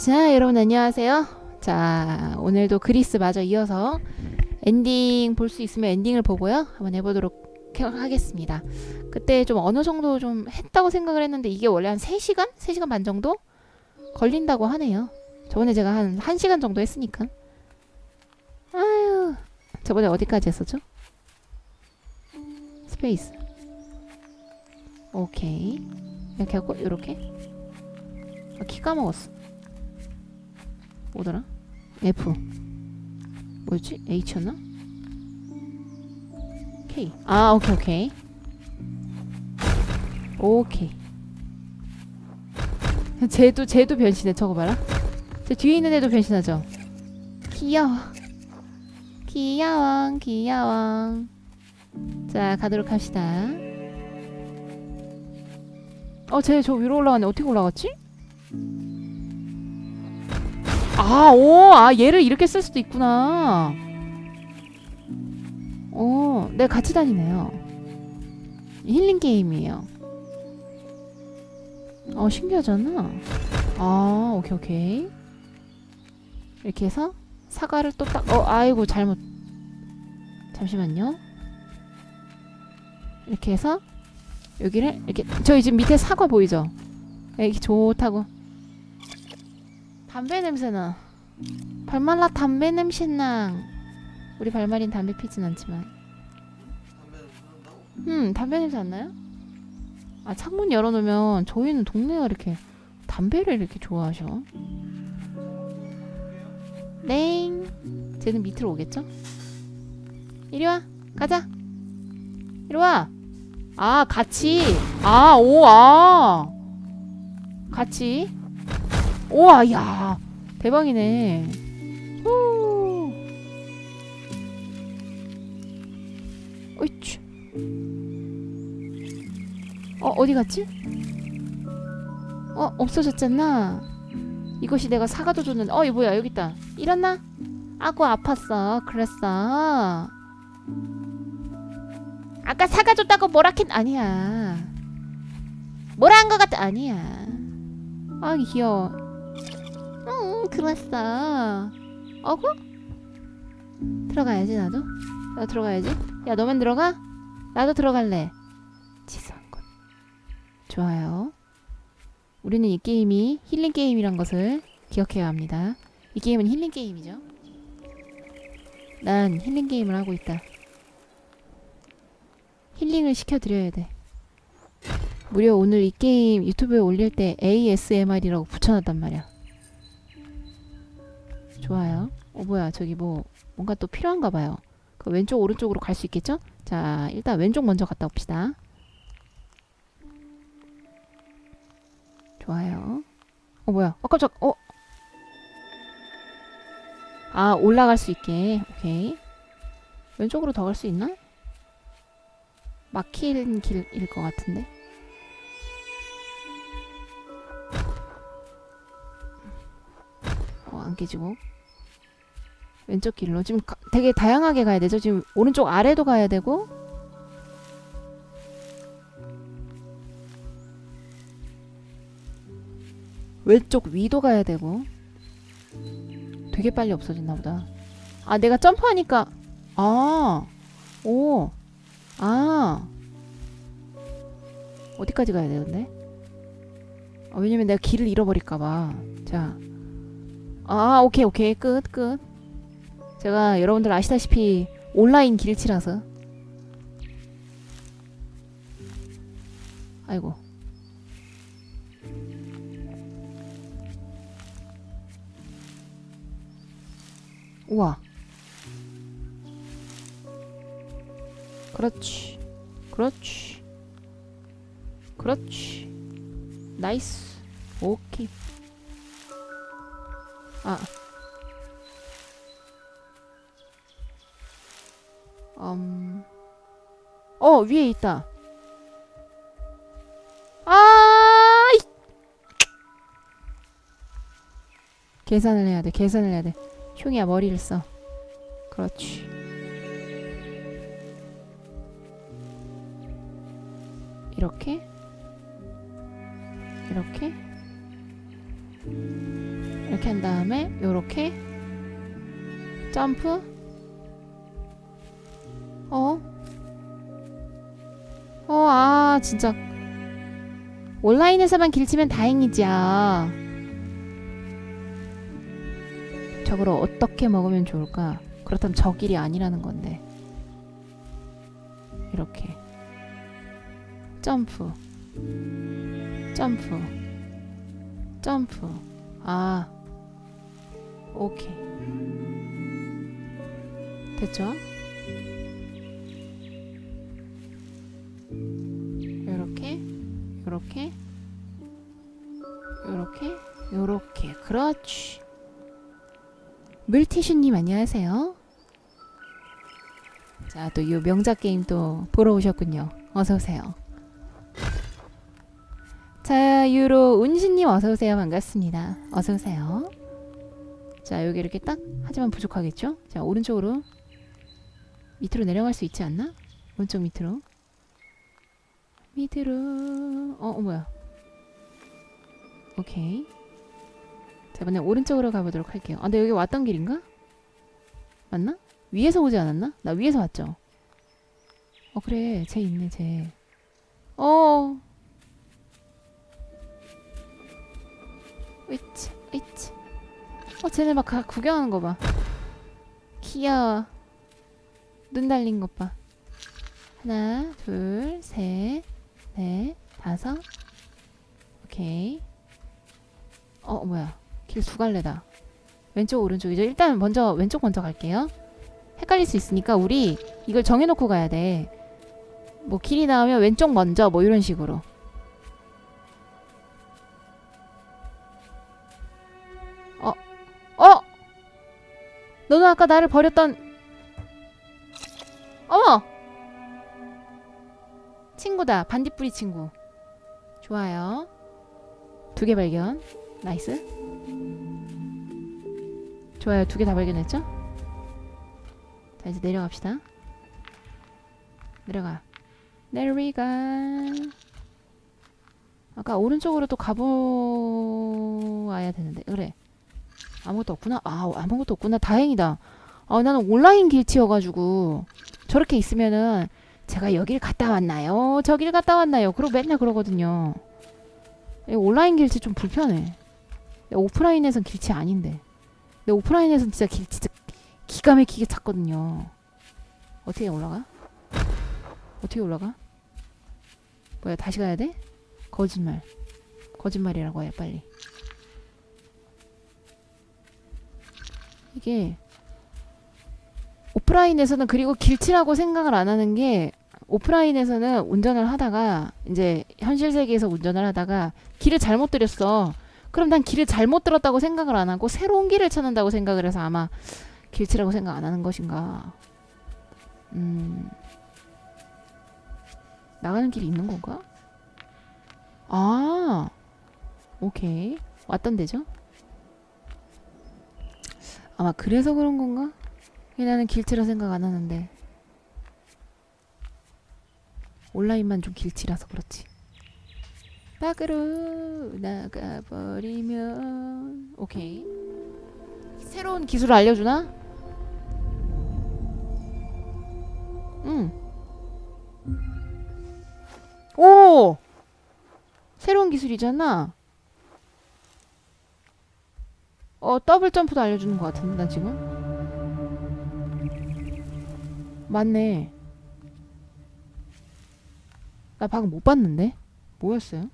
자, 여러분 안녕하세요. 자, 오늘도 그리스 마저 이어서 엔딩 볼 수 있으면 엔딩을 보고요. 한번 해보도록 해- 하겠습니다. 그때 좀 어느 정도 좀 했다고 생각을 했는데 이게 원래 한 3시간? 3시간 반 정도 걸린다고 하네요. 저번에 제가 한 1시간 정도 했으니까. 아유, 저번에 어디까지 했었죠? 스페이스. 오케이. 이렇게 하고, 이렇게. 아, 키 까먹었어. 뭐더라? F. 뭐였지? H였나? K. 아, 오케이, 오케이. 오케이. 쟤도, 쟤도 변신해. 저거 봐라. 저 뒤에 있는 애도 변신하죠? 귀여워. 귀여워, 귀여워. 자, 가도록 합시다. 어, 쟤 저 위로 올라가네. 어떻게 올라갔지? 아, 오, 아, 얘를 이렇게 쓸 수도 있구나. 오, 네, 같이 다니네요. 힐링 게임이에요. 어, 신기하잖아. 아, 오케이, 오케이. 이렇게 해서 사과를 또 딱, 어, 아이고, 잘못. 잠시만요. 이렇게 해서 여기를 이렇게, 저희 지금 밑에 사과 보이죠? 이렇게 좋다고. 담배 냄새나. 발말라 담배 냄새나. 우리 발말인 담배 피진 않지만. 음, 담배 냄새 안 나요? 아, 창문 열어놓으면 저희는 동네가 이렇게 담배를 이렇게 좋아하셔. 땡. 쟤는 밑으로 오겠죠? 이리 와. 가자. 이리 와. 아, 같이. 아, 오, 아. 같이. 우와, 야. 대박이네. 후. 어이치. 어, 어디 갔지? 어, 없어졌잖아. 이것이 내가 사과도 줬는데, 어, 이 뭐야, 여기 있다. 일어나? 아고, 아팠어. 그랬어. 아까 사과 줬다고 뭐라 했, 아니야. 뭐라 한 것 같아, 아니야. 아, 귀여워. 응, 그랬어. 어구? 들어가야지, 나도. 나도 들어가야지. 야, 너만 들어가? 나도 들어갈래. 것. 좋아요. 우리는 이 게임이 힐링 게임이란 것을 기억해야 합니다. 이 게임은 힐링 게임이죠. 난 힐링 게임을 하고 있다. 힐링을 시켜드려야 돼. 무려 오늘 이 게임 유튜브에 올릴 때 ASMR이라고 붙여놨단 말이야. 좋아요. 어 뭐야 저기 뭐 뭔가 또 필요한가 봐요. 그 왼쪽 오른쪽으로 갈 수 있겠죠? 자 일단 왼쪽 먼저 갔다 옵시다. 좋아요. 어 뭐야? 어 깜짝. 어. 아 올라갈 수 있게. 오케이. 왼쪽으로 더 갈 수 있나? 막힌 길일 것 같은데. 어, 안 깨지고. 왼쪽 길로. 지금 가- 되게 다양하게 가야 되죠. 지금 오른쪽 아래도 가야 되고. 왼쪽 위도 가야 되고. 되게 빨리 없어졌나 보다. 아, 내가 점프하니까. 아, 오, 아. 어디까지 가야 되는데? 아, 왜냐면 내가 길을 잃어버릴까봐. 자. 아, 오케이, 오케이. 끝, 끝. 제가 여러분들 아시다시피 온라인 길치라서. 아이고. 우와. 그렇지. 그렇지. 그렇지. 나이스. 오케이. 아. 음. 어, 위에 있다. 아! 이- 계산을 해야 돼. 계산을 해야 돼. 흉이야, 머리를 써. 그렇지. 이렇게 이렇게 이렇게 한 다음에 요렇게 점프 어? 어, 아, 진짜. 온라인에서만 길치면 다행이지요. 저걸 어떻게 먹으면 좋을까? 그렇다면 저 길이 아니라는 건데. 이렇게. 점프. 점프. 점프. 아. 오케이. 됐죠? 요렇게? 요렇게? 요렇게. 그렇지. 물티슈님 안녕하세요. 자 또 이 명작 게임 또 보러 오셨군요. 어서오세요. 자 유로 운신님 어서오세요. 반갑습니다. 어서오세요. 자 여기 이렇게 딱 하지만 부족하겠죠? 자 오른쪽으로 밑으로 내려갈 수 있지 않나? 오른쪽 밑으로 밑으로 어, 어 뭐야. 오케이. 자 이번에 오른쪽으로 가보도록 할게요. 아 근데 여기 왔던 길인가? 맞나? 위에서 오지 않았나? 나 위에서 왔죠. 어 그래. 쟤 있네 쟤 어. 으치 으치. 어 쟤네 막 가, 구경하는 거 봐. 귀여워. 눈 달린 것 봐. 하나 둘 셋 넷, 다섯. 오케이. 어, 뭐야. 길 두 갈래다. 왼쪽, 오른쪽이죠. 일단 먼저 왼쪽 먼저 갈게요. 헷갈릴 수 있으니까 우리 이걸 정해놓고 가야 돼. 뭐 길이 나오면 왼쪽 먼저 뭐 이런 식으로. 어, 어! 너는 아까 나를 버렸던 어머! 친구다. 반딧불이 친구. 좋아요. 두 개 발견. 나이스. 좋아요. 두 개 다 발견했죠? 자, 이제 내려갑시다. 내려가. 내리가. 아까 오른쪽으로 또 가보아야 되는데. 그래. 아무것도 없구나. 아, 아무것도 없구나. 다행이다. 아, 나는 온라인 길치여가지고 저렇게 있으면은 제가 여길 갔다 왔나요? 저길 갔다 왔나요? 그러고 맨날 그러거든요. 이 온라인 길치 좀 불편해. 오프라인에선 길치 아닌데. 근데 오프라인에선 진짜 길 진짜 기가 막히게 찾거든요. 어떻게 올라가? 어떻게 올라가? 뭐야 다시 가야 돼? 거짓말. 거짓말이라고 해 빨리. 이게 오프라인에서는 그리고 길치라고 생각을 안 하는 게 오프라인에서는 운전을 하다가 이제 현실 세계에서 운전을 하다가 길을 잘못 들였어. 그럼 난 길을 잘못 들었다고 생각을 안 하고 새로운 길을 찾는다고 생각을 해서 아마 길치라고 생각 안 하는 것인가. 음. 나가는 길이 있는 건가? 아. 오케이. 왔던 데죠? 아마 그래서 그런 건가? 나는 길치라 생각 안 하는데. 온라인만 좀 길치라서 그렇지. 밖으로 나가버리면 오케이. 새로운 기술을 알려주나? 응. 오! 새로운 기술이잖아. 어, 더블 점프도 알려주는 것 같은데, 나 지금? 맞네. 나 방금 못 봤는데? 뭐였어요?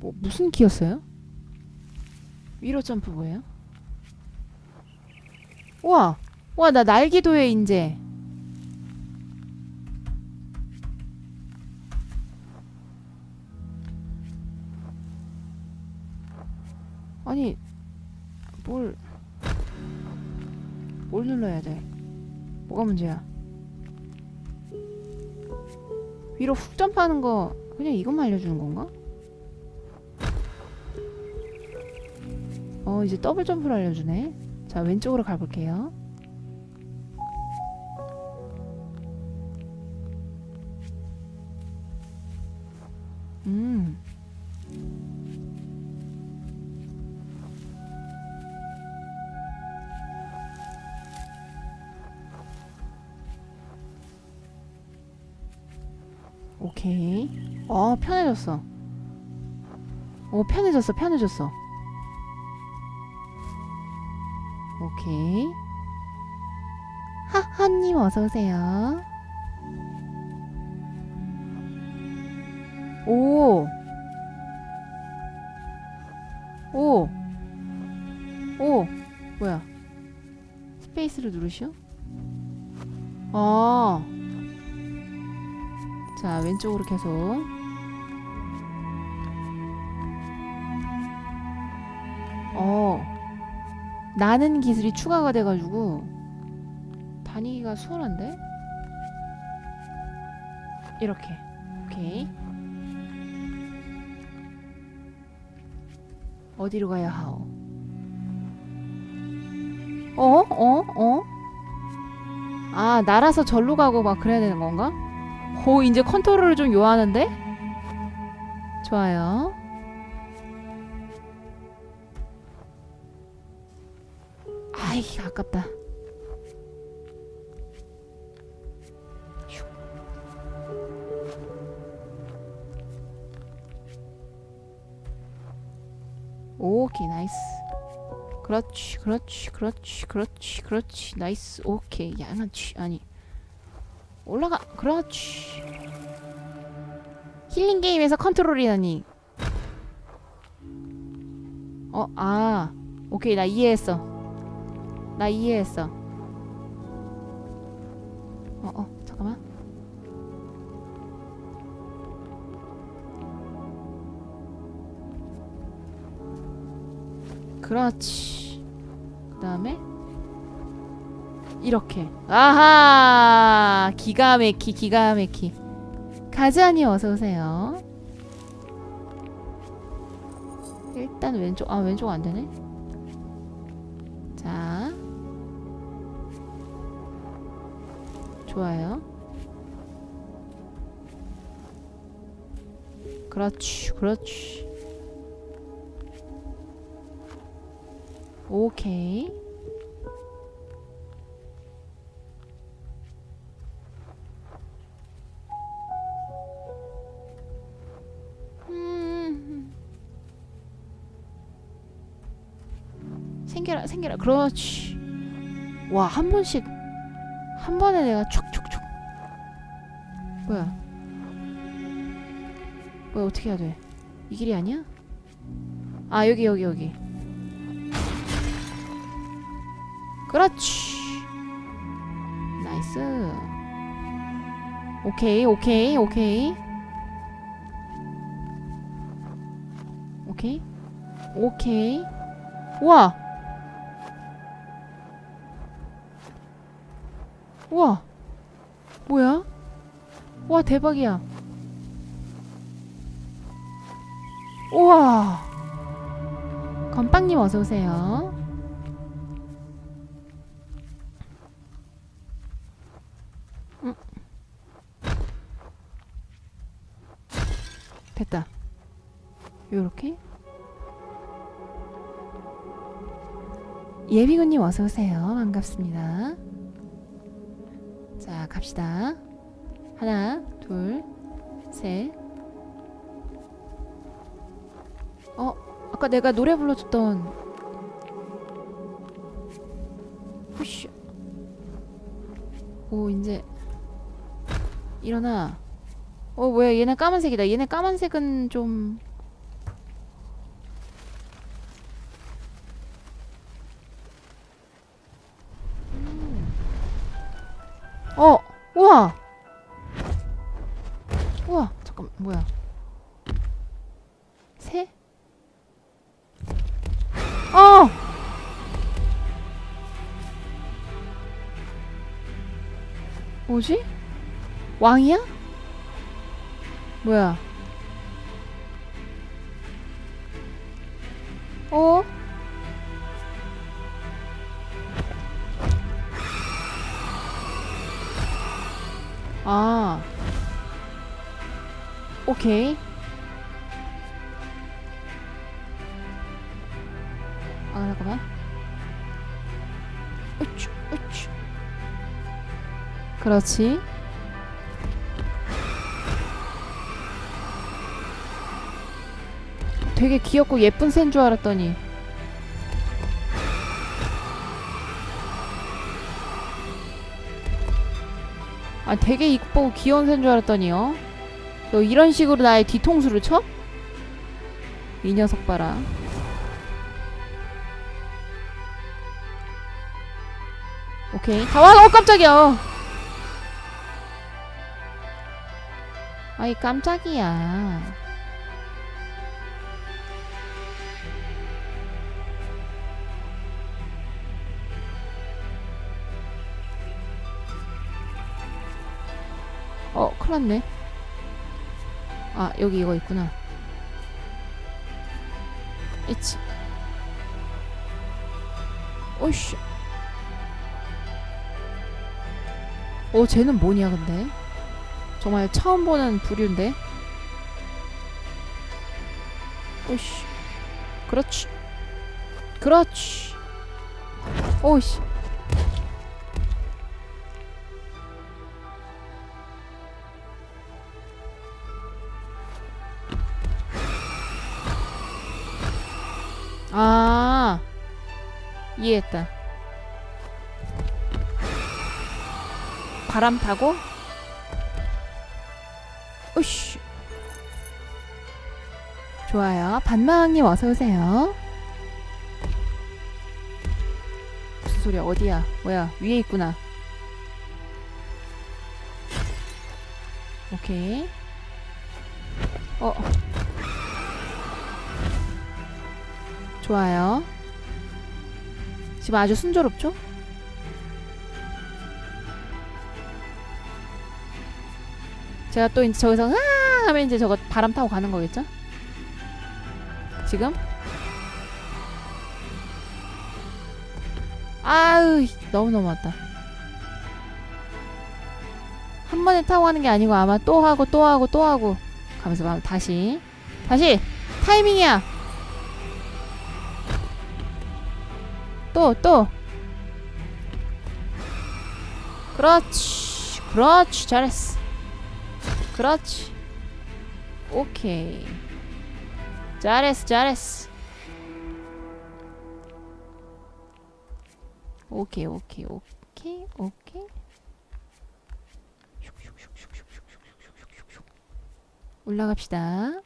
뭐 무슨 키였어요? 위로 점프 뭐예요? 우와! 우와 나 날개도에 인제 아니 뭘 뭘 눌러야 돼? 뭐가 문제야? 위로 훅 점프하는 거 그냥 이것만 알려주는 건가? 어 이제 더블 점프를 알려주네 자 왼쪽으로 가볼게요 오케이. 어, 편해졌어. 오, 편해졌어, 편해졌어. 오케이. 하하님 어서오세요. 오. 오. 오. 뭐야. 스페이스를 누르시오? 아. 자, 왼쪽으로 계속. 어. 나는 기술이 추가가 돼 가지고 다니기가 수월한데? 이렇게. 오케이. 어디로 가야 하오? 어? 어? 어? 아, 날아서 절로 가고 막 그래야 되는 건가? 호, 이제 컨트롤을 좀 요하는데? 좋아요. 아이, 아깝다. 슉. 오케이, 나이스. 그렇지, 그렇지, 그렇지, 그렇지, 그렇지, 나이스. 오케이, 양아치, 아니. 올라가, 그렇지. 힐링 게임에서 컨트롤이라니. 어, 아, 오케이, 나 이해했어. 나 이해했어. 어, 어, 잠깐만. 그렇지. 그 다음에 이렇게. 아하! 기가 막히, 기가 막히. 가즈아니 어서 오세요. 일단 왼쪽, 아 왼쪽 안 되네. 자, 좋아요. 그렇지, 그렇지. 오케이. 생겨라. 그렇지. 와, 한 번씩 한 번에 내가 촉촉촉. 뭐야? 뭐야 어떻게 해야 돼? 이 길이 아니야? 아 여기 여기 여기. 그렇지. 나이스. 오케이 오케이 오케이. 오케이 오케이. 우와. 우와. 뭐야? 와 대박이야. 우와. 건빵님 어서 오세요. 음. 됐다. 요렇게. 예비군님 어서 오세요. 반갑습니다. 자, 갑시다. 하나, 둘, 셋. 어, 아까 내가 노래 불러줬던 푸쉬. 오, 이제 일어나. 어, 뭐야? 얘네 까만색이다. 얘네 까만색은 좀 뭐야? 새? 어! 뭐지? 왕이야? 뭐야? 그렇지. 되게 귀엽고 예쁜 센 줄 알았더니. 아 되게 이쁘고 귀여운 센 줄 알았더니요. 너 이런 식으로 나의 뒤통수를 쳐? 이 녀석 봐라. 오케이. 다와어 깜짝이야. 아이 깜짝이야. 어 큰일 났네. 아 여기 이거 있구나. 이치 오이씨. 어 쟤는 뭐냐 근데 정말 처음 보는 부류인데. 오이씨. 그렇지. 그렇지. 오이씨. 아 이해했다. 바람 타고 좋아요. 반마왕님 어서 오세요. 무슨 소리야? 어디야? 뭐야? 위에 있구나. 오케이. 어. 좋아요. 지금 아주 순조롭죠? 제가 또 이제 저기서 으아! 하면 이제 저거 바람 타고 가는 거겠죠? 지금? 아유 너무 넘어왔다. 한 번에 타고 가는 게 아니고 아마 또 하고 또 하고 또 하고. 가면서 막 다시. 다시! 타이밍이야! 또 또! 그렇지 그렇지. 잘했어. 그렇지. 오케이 잘했어 잘했어 오케이 오케이 오케이 오케이 올라갑시다.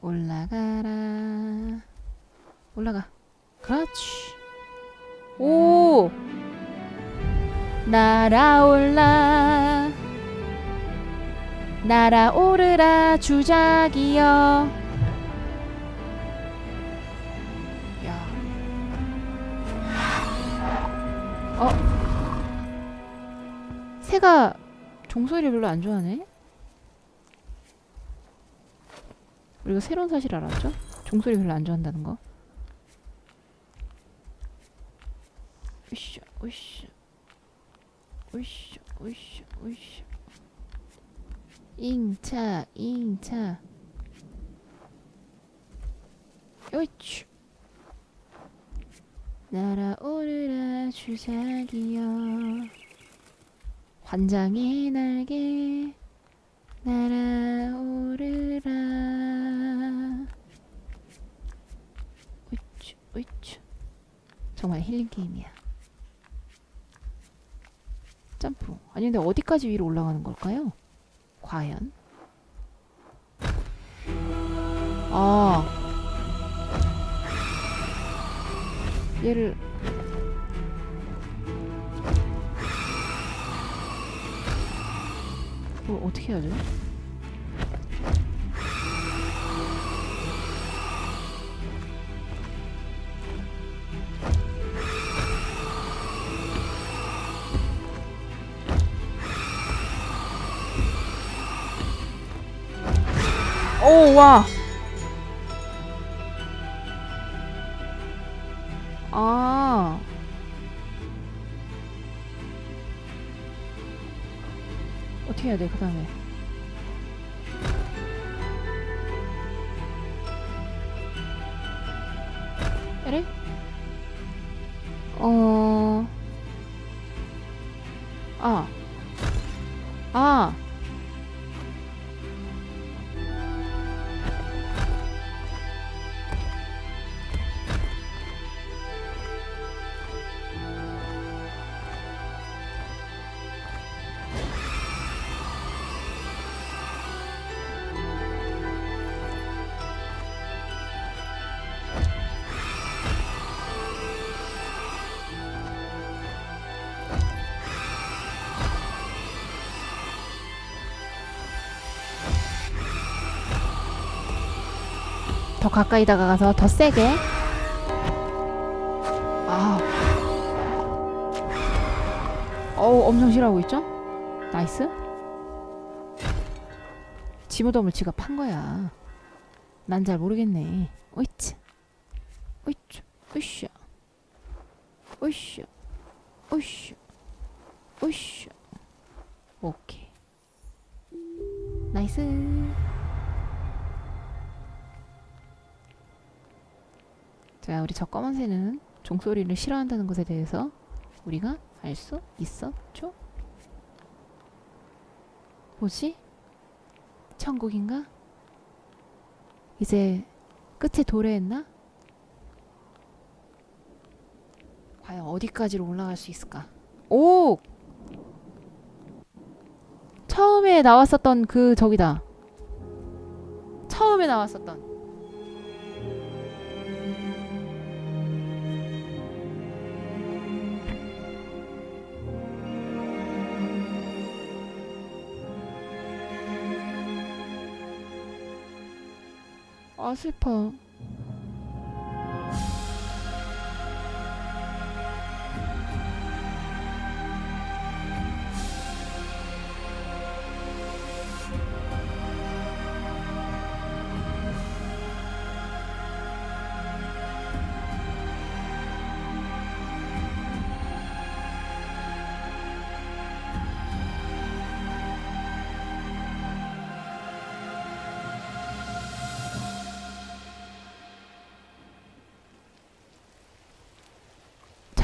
올라가라. 올라가. 그렇지. 오! 날아올라. 날아오르라 주작이여. 어? 새가 종소리를 별로 안 좋아하네? 우리가 새로운 사실 알았죠? 종소리 별로 안 좋아한다는 거 으쌰 으쌰 으쌰 으쌰 으쌰 잉차 잉차 요이치 날아오르라 주작이여. 환장의 날개 날아오르라. 으쌰 으쌰 정말 힐링 게임이야. 점프. 아니 근데 어디까지 위로 올라가는 걸까요? 과연? 아 얘를 뭐 어떻게 해야 돼? 오, 와. 아. 어떻게 해야 돼, 그 다음에? 그래? 가까이 다가가서 더 세게. 아. 어우, 엄청 싫어하고 있죠? 나이스. 지무덤을 지가 판 거야. 난 잘 모르겠네. 오이치. 오이치. 오이쇼. 오이쇼. 오이쇼. 오이쇼. 오케이. 나이스. 자, 우리 저 검은 새는 종소리를 싫어한다는 것에 대해서 우리가 알 수 있었죠? 뭐지? 천국인가? 이제 끝에 도래했나? 과연 어디까지로 올라갈 수 있을까? 오! 처음에 나왔었던 그 저기다. 처음에 나왔었던. 아 슬퍼.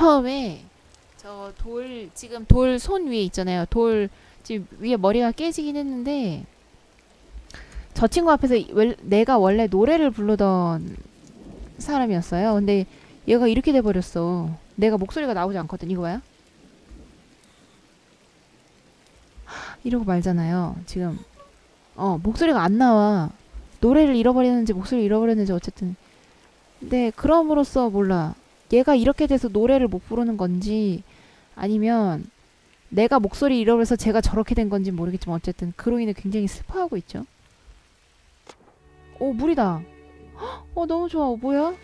처음에 저 돌 지금 돌 손 위에 있잖아요. 돌 지금 위에 머리가 깨지긴 했는데 저 친구 앞에서 웰- 내가 원래 노래를 부르던 사람이었어요. 근데 얘가 이렇게 돼 버렸어. 내가 목소리가 나오지 않거든. 이거 봐요. 이러고 말잖아요. 지금 어 목소리가 안 나와. 노래를 잃어버렸는지 목소리를 잃어버렸는지 어쨌든 근데 그럼으로써 몰라. 얘가 이렇게 돼서 노래를 못 부르는 건지 아니면 내가 목소리 잃어버려서 제가 저렇게 된 건지 모르겠지만 어쨌든 그로 인해 굉장히 슬퍼하고 있죠. 오 물이다. 헉, 어 너무 좋아. 어, 뭐야?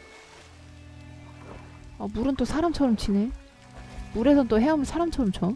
아 물은 또 사람처럼 치네. 물에선 또 헤엄을 사람처럼 쳐.